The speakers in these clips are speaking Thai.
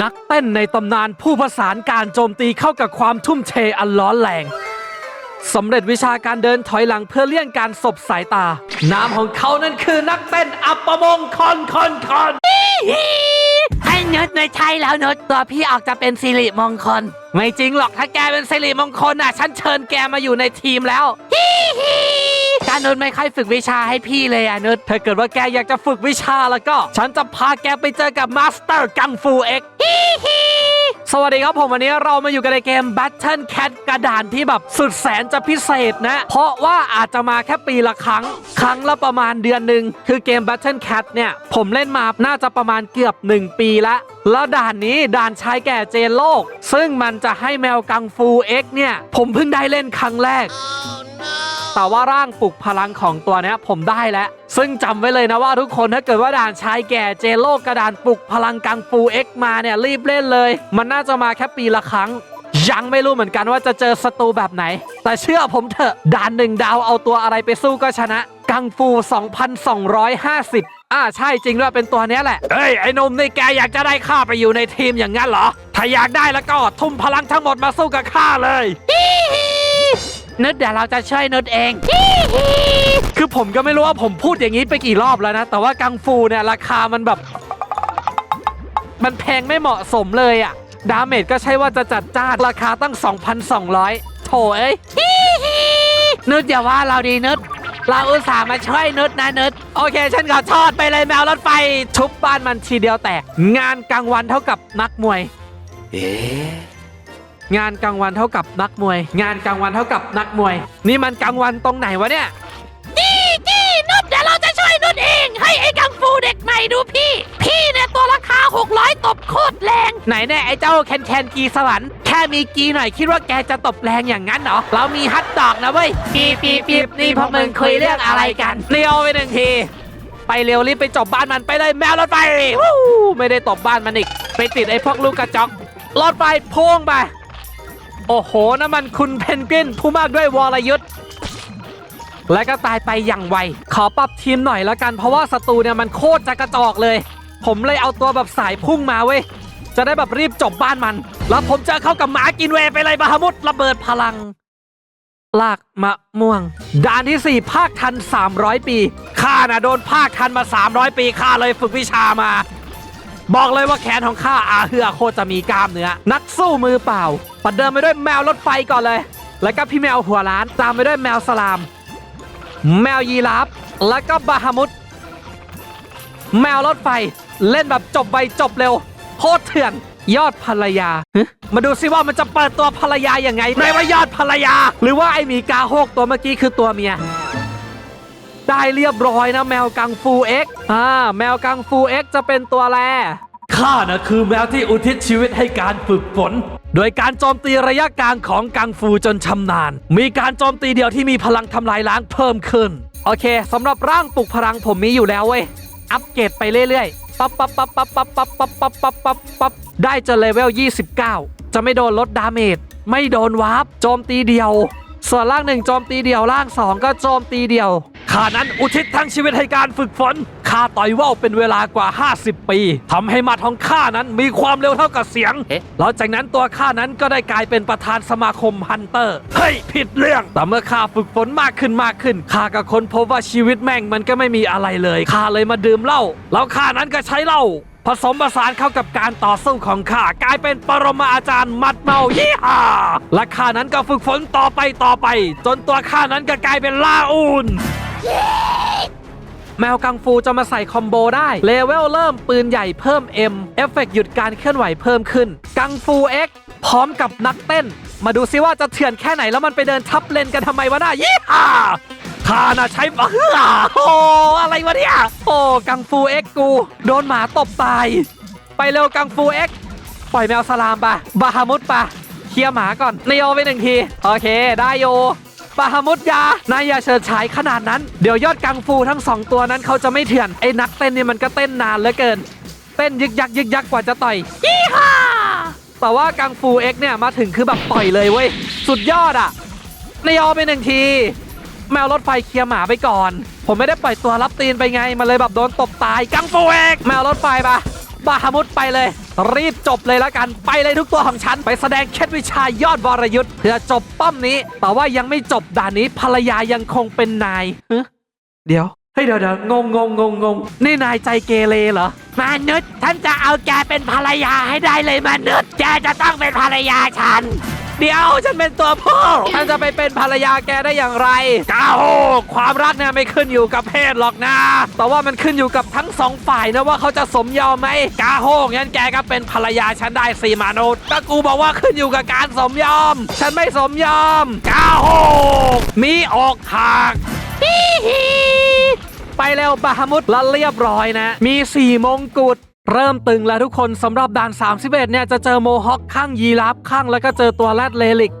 นักเต้นในตำนานผู้ประสานการโจมตีเข้ากับความทุ่มเทอันร้อนแรงสำเร็จวิชาการเดินถอยหลังเพื่อเลี่ยงการสบสายตา นามของเขานั้นคือนักเต้นอัปปมงคอนคอนคอนให้นุชไม่ใช่แล้วนุชตัวพี่ออกจะเป็นสิริมงคล ไม่จริงหรอกถ้าแกเป็นสิริมงคลน่ะ ฉันเชิญแกมาอยู่ในทีมแล้ว การนุชไม่ค่อยฝึกวิชาให้พี่เลยอะนุชถ้าเกิดว่าแกอยากจะฝึกวิชาแล้วก็ ฉันจะพาแกไปเจอกับมาสเตอร์กังฟูเอ็กสวัสดีครับผมวันนี้เรามาอยู่กันในเกม Battle Cat กระดานที่แบบสุดแสนจะพิเศษนะ เพราะว่าอาจจะมาแค่ปีละครั้ง ครั้งละประมาณเดือนหนึ่งคือเกม Battle Cat เนี่ย ผมเล่นมาน่าจะประมาณเกือบ 1 ปีละแล้วด่านนี้ด่านชายแก่เจนโลก ซึ่งมันจะให้แมวกังฟูเอ็กเนี่ย ผมเพิ่งได้เล่นครั้งแรก แต่ว่าร่างปลุกพลังของตัวเนี้ยผมได้แล้ว ซึ่งจำไว้เลยนะว่าทุกคนถ้าเกิดว่าด่านชายแก่เจโลกกระดานปลุกพลังกังฟูเอ็กมาเนี่ยรีบเล่นเลย มันน่าจะมาแค่ปีละครั้ง ยังไม่รู้เหมือนกันว่าจะเจอศัตรูแบบไหน แต่เชื่อผมเถอะด่านหนึ่งดาวเอาตัวอะไรไปสู้ก็ชนะ กังฟู 2,250อ่าใช่จริงด้วยเป็นตัวเนี้ยแหละ เฮ้ย ไอ้หนมนี่แกอยากจะได้ข้าไปอยู่ในทีมอย่างนั้นเหรอ ถ้าอยากได้แล้วก็ทุ่มพลังทั้งหมดมาสู้กับข้าเลย นุชเดี๋ยวเราจะช่วยนุชเอง คือผมก็ไม่รู้ว่าผมพูดอย่างนี้ไปกี่รอบแล้วนะ แต่ว่ากังฟูเนี่ยราคามันแบบ มันแพงไม่เหมาะสมเลยอะดาเมจก็ใช่ว่าจะจัดจ้านราคาตั้ง 2,200โถเอ้ยนุชอย่าว่าเราดีนุชเราอุตส่าห์มาช่วยนุชนะนุชโอเค ฉันขอทอดไปเลยแมวรถไฟทุบบ้านมันทีเดียวแตก งานกลางวันเท่ากับนักมวย งานกลางวันเท่ากับนักมวย งานกลางวันเท่ากับนักมวย นี่มันกลางวันตรงไหนวะเนี่ยจี้จี้นุชเดี๋ยวเราจะช่วยนุชเองให้ไอ้กังฟูเด็กใหม่ดูพี่ พี่เนี่ยตัวราคา 600 ตบโคตรแรง ไหนแน่ไอ้เจ้าแคนแคนกีสวรรค์แค่มีกีหน่อยคิดว่าแกจะตบแรงอย่างนั้นเหรอ เรามีฮัตดอกนะเว้ยปีปีปีนี่พวกมึงคุยเรื่องอะไรกันเลี้ยวไปหนึ่งทีไปเร็วรีบไปจบบ้านมันไปเลยแมวรถไฟวู้ไม่ได้ตบบ้านมันอีก ไปติดไอ้พวกลูกกระจอกรถไฟพุ่งไป โอ้โหน้ำมันคุณเพนกวินผู้มากด้วยวรยุทธ์และก็ตายไปอย่างไว ขอปรับทีมหน่อยแล้วกันเพราะว่าศัตรูเนี่ยมันโคตรจะกระจอกเลย ผมเลยเอาตัวแบบสายพุ่งมาเว้ย จะได้แบบรีบจบบ้านมัน แล้วผมจะเข้ากับหมากินเวไปเลยบาฮามุดระเบิดพลัง ลากมะม่วงด่านที่ 4 ภาคทัน 300 ปีข้าน่ะโดนภาคทันมา 300 ปีข้าเลยฝึกวิชามา บอกเลยว่าแขนของข้าอาเฮือโคตรจะมีกล้ามเนื้อ นักสู้มือเปล่าประเดิมไปด้วยแมวรถไฟก่อนเลย แล้วก็พี่แมวหัวล้าน ตามไปด้วยแมวสลาม แมวยีราฟแล้วก็บาฮามุดแมวรถไฟเล่นแบบจบไวจบเร็ว โคตรเถื่อนยอดภรรยา มาดูซิว่ามันจะเปิดตัวภรรยาอย่างไงไหนว่ายอดภรรยา หรือว่าไอหมีกาโฮกตัวเมื่อกี้คือตัวเมีย ได้เรียบร้อยนะแมวกังฟูเอ็กอ่าแมวกังฟูเอ็กจะเป็นตัวแรข้านะคือแมวที่อุทิศชีวิตให้การฝึกฝนโดยการโจมตีระยะกลางของกังฟูจนชำนาญ มีการโจมตีเดียวที่มีพลังทำลายล้างเพิ่มขึ้น โอเคสำหรับร่างปลุกพลังผมมีอยู่แล้วเว้ย อัปเกรดไปเรื่อยๆปั๊บปั๊บปั๊บปั๊บปั๊บปั๊บปั๊บปั๊บปั๊บปั๊บปั๊บได้จนเลเวล 29 จะไม่โดนลดดาเมจ ไม่โดนวาร์ปโจมตีเดียว ส่วนร่างหนึ่งโจมตีเดียวร่างสองก็โจมตีเดียว ข้านั้นอุทิศทั้งชีวิตให้การฝึกฝนข้าต่อยว่าวเป็นเวลากว่า 50 ปีทำให้หมัดของข้านั้นมีความเร็วเท่ากับเสียงเอ๊ะแล้วจากนั้นตัวข้านั้นก็ได้กลายเป็นประธานสมาคมฮันเตอร์เฮ้ยผิดเรื่อง แต่เมื่อข้าฝึกฝนมากขึ้นมากขึ้นข้าก็ค้นพบว่าชีวิตแม่งมันก็ไม่มีอะไรเลยข้าเลยมาดื่มเหล้าแล้วข้านั้นก็ใช้เหล้าผสมผสานเข้ากับการต่อสู้ของข้ากลายเป็นปรมาอาจารย์มัดเมายี่ห้าและข้านั้นก็ฝึกฝนต่อไปต่อไป จนตัวข้านั้นก็กลายเป็นลาอูน แมวกังฟูจะมาใส่คอมโบได้ เลเวลเริ่มปืนใหญ่เพิ่ม M เอฟเฟกต์หยุดการเคลื่อนไหวเพิ่มขึ้น กังฟู X พร้อมกับนักเต้น มาดูซิว่าจะเถื่อนแค่ไหนแล้วมันไปเดินทับเลนกันทำไมวะน่ะยี่ห้าข้าน่ะใช้เฮือโอ้อะไรวะเนี่ย โอ้กังฟู X กู โดนหมาตบตาย ไปเร็วกังฟู X ปล่อยแมวสลามปะบาฮามุดปะเคลียร์หมาก่อนนายโยไปหนึ่งที โอเค ได้โย ปาฮามุดยานายอย่าเฉิดฉายขนาดนั้น เดี๋ยวยอดกังฟูทั้งสองตัวนั้นเขาจะไม่เถื่อน ไอ้นักเต้นนี่มันก็เต้นนานเหลือเกิน เต้นยึกยักยึกยักกว่าจะต่อยยี่ห้าแต่ว่ากังฟูเอ็กเนี่ยมาถึงคือแบบต่อยเลยเว้ย สุดยอดอะนายอไปหนึ่งที แมวรถไฟเคลียร์หมาไปก่อน ผมไม่ได้ปล่อยตัวรับตีนไปไง มันเลยแบบโดนตบตายกังฟูเอ็กแมวรถไฟปะ บาฮามุดไปเลย รีบจบเลยแล้วกันไปเลยทุกตัวของฉัน ไปแสดงเคล็ดวิชายอดวรยุทธ์เพื่อจบป้อมนี้ แต่ว่ายังไม่จบด่านนี้ภรรยายังคงเป็นนายเดี๋ยวเฮ้ยเดี๋ยวเดี๋ยวงงงงงงงนี่นายใจเกเรเหรอมนุษย์ฉันจะเอาแกเป็นภรรยาให้ได้เลยมนุษย์แกจะต้องเป็นภรรยาฉัน เดี๋ยวฉันเป็นตัวพ่อฉันจะไปเป็นภรรยาแกได้อย่างไรก้าวความรักเนี่ยไม่ขึ้นอยู่กับเพศหรอกนะ แต่ว่ามันขึ้นอยู่กับทั้งสองฝ่ายนะว่าเขาจะสมยอมไหมกาโฮงั้นแกก็เป็นภรรยาฉันได้สิมนุษย์ก็กูบอกว่าขึ้นอยู่กับการสมยอม ฉันไม่สมยอมกาโฮมีออกหากฮิฮิไปแล้วบาฮามุดแล้วเรียบร้อยนะ มี4มงกุฎ เริ่มตึงแล้วทุกคนสำหรับด่าน 31 เนี่ยจะเจอโมฮอคข้างยีราฟข้างแล้วก็เจอตัวแรดเลลิก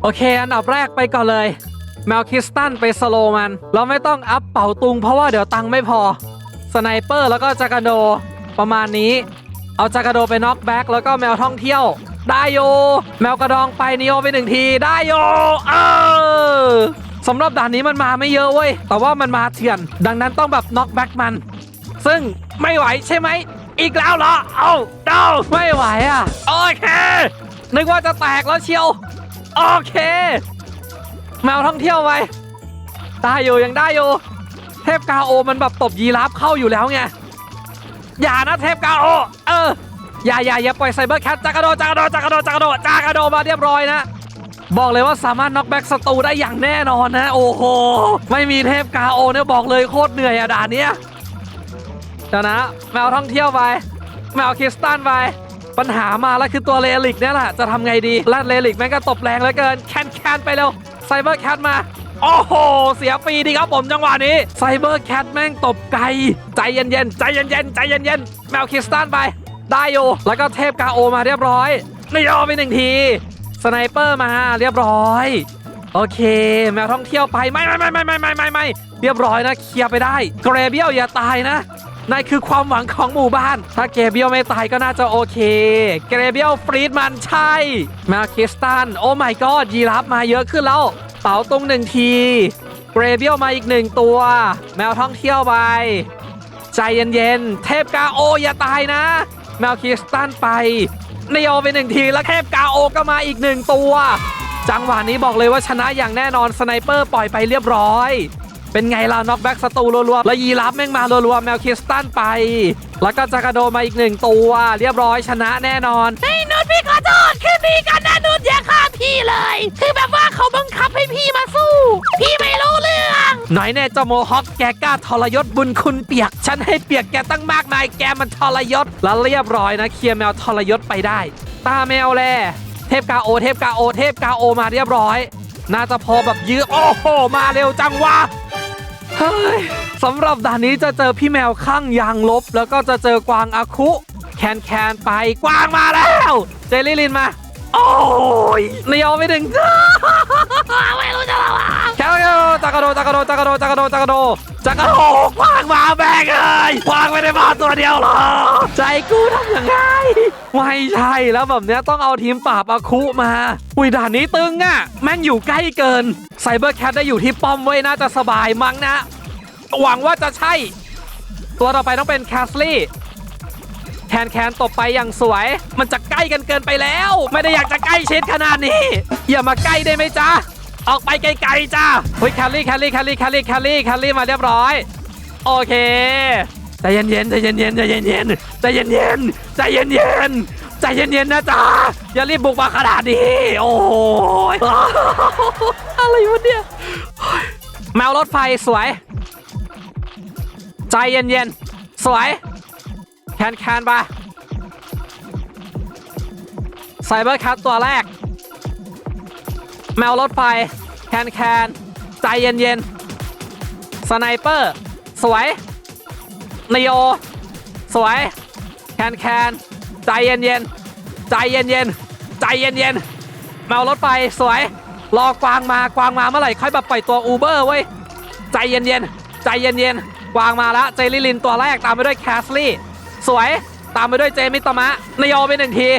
โอเค อันดับแรกไปก่อนเลย แมวคิสตันไปสโลมัน เราไม่ต้องอัพเป่าตุงเพราะว่าเดี๋ยวตังไม่พอ สไนเปอร์แล้วก็จากาโด ประมาณนี้ เอาจากาโดไปน็อกแบ็กแล้วก็แมวท่องเที่ยว ได้โย แมวกระดองไปนิโอไปหนึ่งที ได้โย เออ สำหรับด่านนี้มันมาไม่เยอะเว้ย แต่ว่ามันมาเถื่อน ดังนั้นต้องแบบน็อกแบ็กมัน ซึ่งไม่ไหวใช่ไหม อีกแล้วเหรอ เอาเดาไม่ไหวอะ โอเค นึกว่าจะแตกแล้วเชียว โอเค แมวท่องเที่ยวไปได้อยู่ยังได้อยู่ เทพกาโอมันแบบตบยีราฟเข้าอยู่แล้วไง อย่านะเทพกาโอ เออ อย่าอย่าอย่าปล่อยไซเบอร์แคทจากระโดจากระโดจากระโดจากระโดจากระโดมาเรียบร้อยนะ บอกเลยว่าสามารถน็อกแบ็กศัตรูได้อย่างแน่นอนนะโอ้โห ไม่มีเทพกาโอเนี่ยบอกเลยโคตรเหนื่อยอะด่านเนี้ยเดี๋ยวนะแมวท่องเที่ยวไปแมวคริสตันไปปัญหามาแล้วคือตัวเลลิกเนี่ยแหละจะทำไงดีลาดเลลิกแม่งก็ตบแรงเหลือเกินแคนแคนไปเร็วไซเบอร์แคทมาโอ้โห เสียฟรีดีครับผมจังหวะนี้ไซเบอร์แคทแม่งตบไกล ใจเย็นๆ ใจเย็นๆ ใจเย็นๆ แมวคริสตันไป ได้อยู่ แล้วก็เทพกาโอมาเรียบร้อยนายอไปหนึ่งที สไนเปอร์มาเรียบร้อย โอเค แมวท่องเที่ยวไปไม่ไม่ไม่ไม่ไม่ไม่ไม่ไม่เรียบร้อยนะเคลียร์ไปได้เกรเบียลอย่าตายนะนายคือความหวังของหมู่บ้าน ถ้าเกรเบียลไม่ตายก็น่าจะโอเค เกรเบียลฟรีดมันใช่แมวคริสตัน โอ้ my god ยีราฟมาเยอะขึ้นแล้ว เป๋าตรงหนึ่งที เกรเบียลมาอีกหนึ่งตัว แมวท่องเที่ยวไป ใจเย็นๆ เทพกาโออย่าตายนะ แมวคริสตันไป นโยไปหนึ่งทีแล้วเทพกาโอก็มาอีกหนึ่งตัว จังหวะนี้บอกเลยว่าชนะอย่างแน่นอนสไนเปอร์ปล่อยไปเรียบร้อย เป็นไงล่ะน็อกแบ็กศัตรูรัวๆแล้วยีรับแม่งมารัวๆแมวคิสตันไป แล้วก็จากาโดมาอีกหนึ่งตัว เรียบร้อยชนะแน่นอนไอ้นุชพี่ขอโทษคืนดีกันนะนุชอย่าฆ่าพี่เลย คือแบบว่าเขาบังคับให้พี่มาสู้ พี่ไม่รู้เรื่อง น่อยแน่เจ้าโมฮอคแกกล้าทรยศบุญคุณเปียก ฉันให้เปียกแกตั้งมากมายแกมันทรยศแล้วเรียบร้อยนะเคลียร์แมวทรยศไปได้ ตาแมวแลเทพกาโอเทพกาโอเทพกาโอมาเรียบร้อย น่าจะพอแบบยื้อโอ้โหมาเร็วจังวะเฮ้ยสำหรับด่านนี้จะเจอพี่แมวข้างยางลบ แล้วก็จะเจอกวางอาคุ แคนแคนไปกวางมาแล้ว เจลลี่ลินมา โอ้ยเลี้ยวไม่ถึงไม่รู้จะระวังแคโดจักรโดจักรโดจักรโดจักรโดจักรโดจักรโดวางมาแบกเลยวางไม่ได้มาตัวเดียวหรอ ใจกูทำยังไงไม่ใช่แล้วแบบเนี้ยต้องเอาทีมปราบอาคุมา อุ้ยด่านนี้ตึงอะ แม่งอยู่ใกล้เกินไซเบอร์แคทได้อยู่ที่ป้อมไว้น่าจะสบายมั้งนะ หวังว่าจะใช่ ตัวต่อไปต้องเป็นแคสลี่ นแคนตบไปอย่างสวย มันจะใกล้กันเกินไปแล้ว ไม่ได้อยากจะใกล้ชิดขนาดนี้ อย่ามาใกล้ได้ไหมจ๊ะ ออกไปไกลๆจ้าเฮ้ยแคลรี่แคลรี่แคลรี่แคลรี่แคลรี่แคลรี่มาเรียบร้อย โอเคใจเย็นๆใจเย็นๆใจเย็นๆใจเย็นๆใจเย็นๆใจเย็นๆนะจ๊ะอย่ารีบบุกมาขนาดนี้โอ้โหอะไรวะเนี่ยแมวรถไฟสวย ใจเย็นๆสวย แคนแคนไปไซเบอร์คัตตัวแรก แมวรถไฟแคนแคนใจเย็นๆสไนเปอร์ สวยนโย สวย แคนแคนใจเย็นๆใจเย็นๆใจเย็นๆแมวรถไฟสวย รอกวางมากวางมาเมื่อไหร่ค่อยแบบปล่อยตัวอูเบอร์เว้ยใจเย็นๆใจเย็นๆกวางมาแล้วเจลิลลินตัวแรกตามไปด้วยแคสลี่ สวยตามไปด้วยเจมิตมะนโยไปหนึ่งที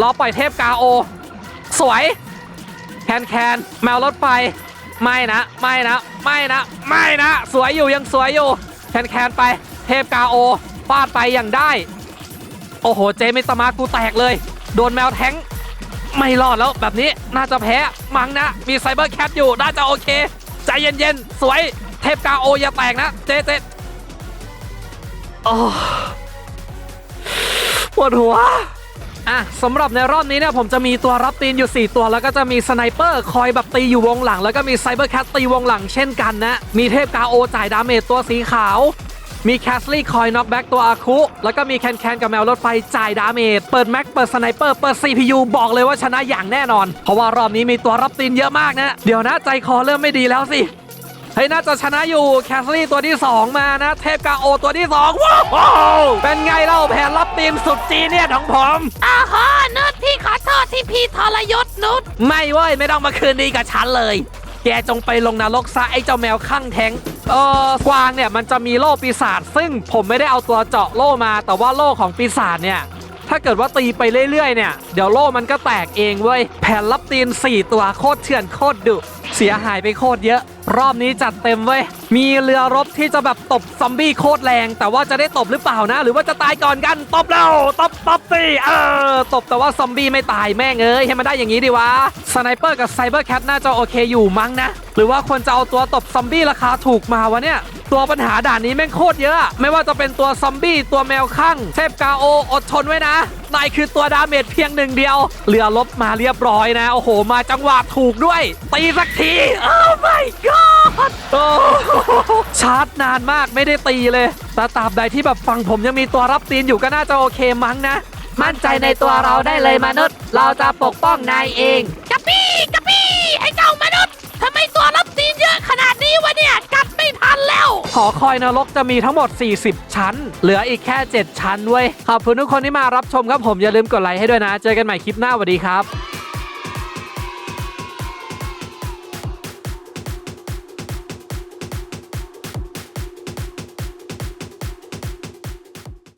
รอปล่อยเทพกาโอ สวย แคนแคนแมวรถไฟไม่นะ ไม่นะ ไม่นะ ไม่นะ สวยอยู่ยังสวยอยู่แคนแคนไป เทพกาโอฟาดไปอย่างได้ โอ้โห เจมิตมากูแตกเลย โดนแมวแทงไม่รอดแล้วแบบนี้น่าจะแพ้มั้งนะ มีไซเบอร์แคทอยู่ น่าจะโอเค ใจเย็นๆ สวย เทพกาโออย่าแตกนะ เจเจ โอ้ปวดหัวอะสำหรับในรอบนี้เนี่ยผมจะมีตัวรับตีนอยู่ 4 ตัว แล้วก็จะมีสไนเปอร์คอยแบบตีอยู่วงหลัง แล้วก็มีไซเบอร์แคทตีวงหลังเช่นกันนะ มีเทพกาโอจ่ายดาเมจตัวสีขาว มีแคสลี่คอยน็อกแบ็กตัวอาคุ แล้วก็มีแคนแคนกับแมวรถไฟจ่ายดาเมจ เปิดแม็ก เปิดสไนเปอร์ เปิด CPU บอกเลยว่าชนะอย่างแน่นอน เพราะว่ารอบนี้มีตัวรับตีนเยอะมากนะ เดี๋ยวนะใจคอเริ่มไม่ดีแล้วสิ เฮ้ยน่าจะชนะอยู่แคสลี่ตัวที่ 2 มานะ เทพกาโอตัวที่ 2 ว้าวเป็นไงเล่าแผนรับตีนสุดจีเนียสของผมอ้าวฮะนุชพี่ขอโทษที่พี่ทรยศนุชไม่เว้ย ไม่ต้องมาคืนดีกับฉันเลย แกจงไปลงนรกซะไอ้เจ้าแมวข้างแทงเออกวางเนี่ยมันจะมีโล่ปีศาจซึ่งผมไม่ได้เอาตัวเจาะโล่มา แต่ว่าโล่ของปีศาจเนี่ยถ้าเกิดว่าตีไปเรื่อยๆเนี่ย เดี๋ยวโล่มันก็แตกเองเว้ย แผ่นรับตีน 4 ตัวโคตรเถื่อนโคตรดุ เสียหายไปโคตรเยอะ รอบนี้จัดเต็มเว้ย มีเรือรบที่จะแบบตบซอมบี้โคตรแรง แต่ว่าจะได้ตบหรือเปล่านะ หรือว่าจะตายก่อนกันตบแล้วตบตบสิเออตบแต่ว่าซอมบี้ไม่ตายแม่งเอ้ยให้มันได้อย่างนี้ดีวะสไนเปอร์กับไซเบอร์แคทน่าจะโอเคอยู่มั้งนะ หรือว่าควรจะเอาตัวตบซอมบี้ราคาถูกมาวะเนี่ยตัวปัญหาด่านนี้แม่งโคตรเยอะ ไม่ว่าจะเป็นตัวซอมบี้ตัวแมวข้างเทพกาโออดทนไว้นะ นายคือตัวดาเมจเพียงหนึ่งเดียว เรือลบมาเรียบร้อยนะ โอ้โห มาจังหวะถูกด้วย ตีสักที โอ้ my god โอ้ชาร์จนานมากไม่ได้ตีเลยแต่ตราบใดที่แบบฝั่งผมยังมีตัวรับตีนอยู่ก็น่าจะโอเคมั้งนะ มั่นใจในตัวเราได้เลยมนุษย์ เราจะปกป้องนายเองกะปี้กะปี้ หอคอยนรกจะมีทั้งหมด 40 ชั้น เหลืออีกแค่ 7 ชั้นเว้ยขอบคุณทุกคนที่มารับชมครับผมอย่าลืมกดไลค์ให้ด้วยนะ เจอกันใหม่คลิปหน้าสวัสดีครับ